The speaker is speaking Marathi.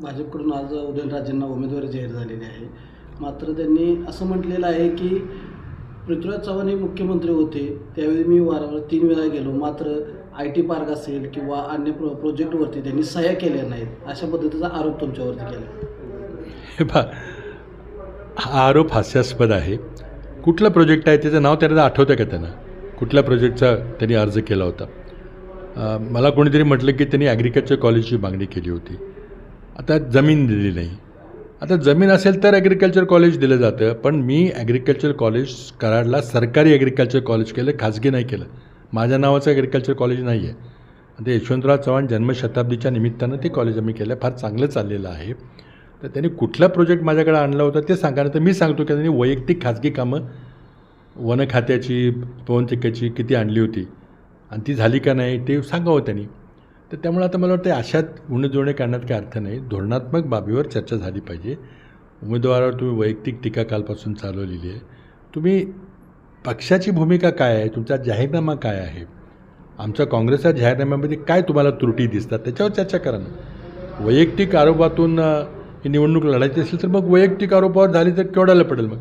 भाजपकडून आज उदयनराजेंना उमेदवारी जाहीर झालेली आहे. मात्र त्यांनी असं म्हटलेलं आहे की पृथ्वीराज चव्हाण हे मुख्यमंत्री होते त्यावेळी मी वारंवार तीन वेळा गेलो. मात्र आय टी पार्क असेल किंवा अन्य प्रो प्रोजेक्टवरती त्यांनी सह्या केल्या नाहीत अशा पद्धतीचा आरोप तुमच्यावरती केला. हे पा हा आरोप हास्यास्पद आहे. कुठला प्रोजेक्ट आहे त्याचं नाव त्यांना आठवतं का त्यांना? कुठल्या प्रोजेक्टचा त्यांनी अर्ज केला होता? मला कोणीतरी म्हटलं की त्यांनी ॲग्रिकल्चर कॉलेजची मागणी केली होती. आता जमीन दिली नाही. आता जमीन असेल तर ॲग्रिकल्चर कॉलेज दिलं जातं पण मी ॲग्रिकल्चर कॉलेज कराडला सरकारी ॲग्रिकल्चर कॉलेज केलं खाजगी नाही केलं. माझ्या नावाचं ॲग्रिकल्चर कॉलेज नाही आहे आता यशवंतराव चव्हाण जन्मशताब्दीच्या निमित्तानं ते कॉलेज आम्ही केलं फार चांगलं चाललेलं आहे. तर त्यांनी कुठला प्रोजेक्ट माझ्याकडे आणला होता ते सांगा तर मी सांगतो की त्यांनी वैयक्तिक खाजगी कामं वन खात्याची पवनचक्क्याची किती आणली होती. आणि ती झाली का नाही ते सांगावं त्यांनी. तर त्यामुळे आता मला वाटतं अशात उणेजोडणे करण्यात काही अर्थ नाही. धोरणात्मक बाबीवर चर्चा झाली पाहिजे. उमेदवारावर तुम्ही वैयक्तिक टीका कालपासून चालवलेली आहे. तुम्ही पक्षाची भूमिका काय आहे? तुमचा जाहीरनामा काय आहे? आमच्या काँग्रेसच्या जाहीरनाम्यामध्ये काय तुम्हाला त्रुटी दिसतात? त्याच्यावर चर्चा करा ना. वैयक्तिक आरोपातून ही निवडणूक लढायची असेल तर मग वैयक्तिक आरोपावर झाली तर केवढ्याला पडेल मग?